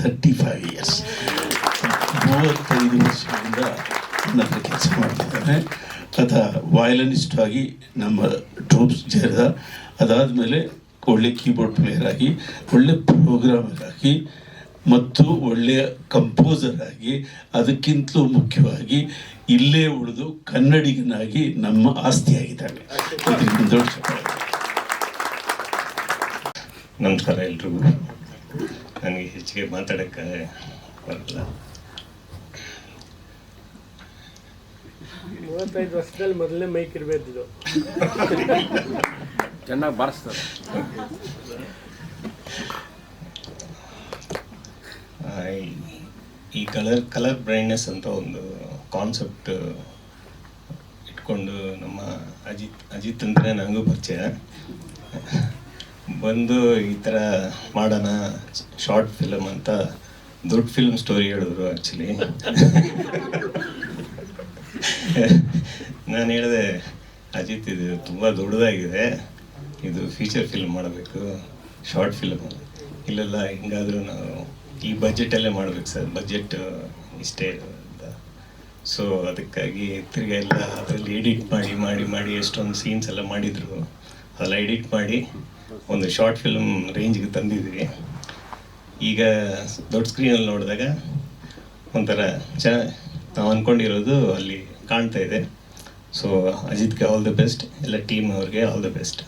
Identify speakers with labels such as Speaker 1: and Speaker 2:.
Speaker 1: Thirty five years ಮೂವತ್ತೈದು ವರ್ಷಗಳಿಂದ ನನ್ನ ಕೆಲಸ ಮಾಡ್ತಿದ್ದಾನೆ ಆತ ವಯಲನಿಸ್ಟ್ ಆಗಿ ನಮ್ಮ ಟ್ರೂಪ್ಸ್ ಸೇರಿದ ಅದಾದಮೇಲೆ ಒಳ್ಳೆ ಕೀಬೋರ್ಡ್ ಪ್ಲೇಯರ್ ಆಗಿ, ಒಳ್ಳೆ ಪ್ರೋಗ್ರಾಮರ್ ಆಗಿ, ಮತ್ತು ಒಳ್ಳೆಯ ಕಂಪೋಸರ್ ಆಗಿ, ಅದಕ್ಕಿಂತಲೂ ಮುಖ್ಯವಾಗಿ ಇಲ್ಲೇ ಉಳಿದು ಕನ್ನಡಿಗನಾಗಿ ನಮ್ಮ ಆಸ್ತಿಯಾಗಿದ್ದಾನೆ.
Speaker 2: ನಮಸ್ಕಾರ ಎಲ್ರಿಗೂ. ನನಗೆ ಹೆಚ್ಚಿಗೆ ಮಾತಾಡೋಕ್ಕೆ ಬರಲ್ಲ.
Speaker 3: ಮೂವತ್ತೈದು ವರ್ಷದಲ್ಲಿ ಮೊದಲನೇ ಮೈಕ್ ಇರಬೇಕು
Speaker 4: ಚೆನ್ನಾಗಿ ಬಾರಿಸ್ತಾರೆ.
Speaker 2: ಆ, ಈ- ಈ ಕಲರ್ ಕಲರ್ ಬ್ರೈಟ್ನೆಸ್ ಅಂತ ಒಂದು ಕಾನ್ಸೆಪ್ಟ್ ಇಟ್ಕೊಂಡು ನಮ್ಮ ಅಜಿತ್ ಅಜಿತ್ ಅಂದರೆ ನನಗೂ ಪರಿಚಯ. ಬಂದು ಈ ಥರ ಮಾಡೋಣ ಶಾರ್ಟ್ ಫಿಲಮ್ ಅಂತ ದೊಡ್ಡ ಫಿಲ್ಮ್ ಸ್ಟೋರಿ ಹೇಳಿದ್ರು ಆ್ಯಕ್ಚುಲಿ ನಾನು ಹೇಳಿದೆ, ಅಜಿತ್, ಇದು ತುಂಬ ದೊಡ್ಡದಾಗಿದೆ. ಇದು ಫೀಚರ್ ಫಿಲ್ಮ್ ಮಾಡಬೇಕು ಶಾರ್ಟ್ ಫಿಲಮ್ ಇಲ್ಲೆಲ್ಲ ಹಿಂಗಾದರೂ ನಾವು ಈ ಬಜೆಟಲ್ಲೇ ಮಾಡ್ಬೇಕು ಸರ್. ಬಜೆಟ್ ಇಷ್ಟೇ ಅಂತ. ಸೊ ಅದಕ್ಕಾಗಿ ತಿರ್ಗಿ ಎಲ್ಲ ಅದರಲ್ಲಿ ಎಡಿಟ್ ಮಾಡಿ ಮಾಡಿ ಮಾಡಿ ಎಷ್ಟೊಂದು ಸೀನ್ಸ್ ಎಲ್ಲ ಮಾಡಿದರು. ಅದೆಲ್ಲ ಎಡಿಟ್ ಮಾಡಿ ಒಂದು ಶಾರ್ಟ್ ಫಿಲ್ಮ್ ರೇಂಜ್ಗೆ ತಂದಿದ್ವಿ ಈಗ ದೊಡ್ಡ ಸ್ಕ್ರೀನಲ್ಲಿ ನೋಡಿದಾಗ ಒಂಥರ ಚ, ನಾವು ಅಂದ್ಕೊಂಡಿರೋದು ಅಲ್ಲಿ ಕಾಣ್ತಾ ಇದೆ. ಸೊ ಅಜಿತ್ಗೆ ಆಲ್ ದ ಬೆಸ್ಟ್ ಎಲ್ಲ ಟೀಮ್ ಅವ್ರಿಗೆ ಆಲ್ ದ ಬೆಸ್ಟ್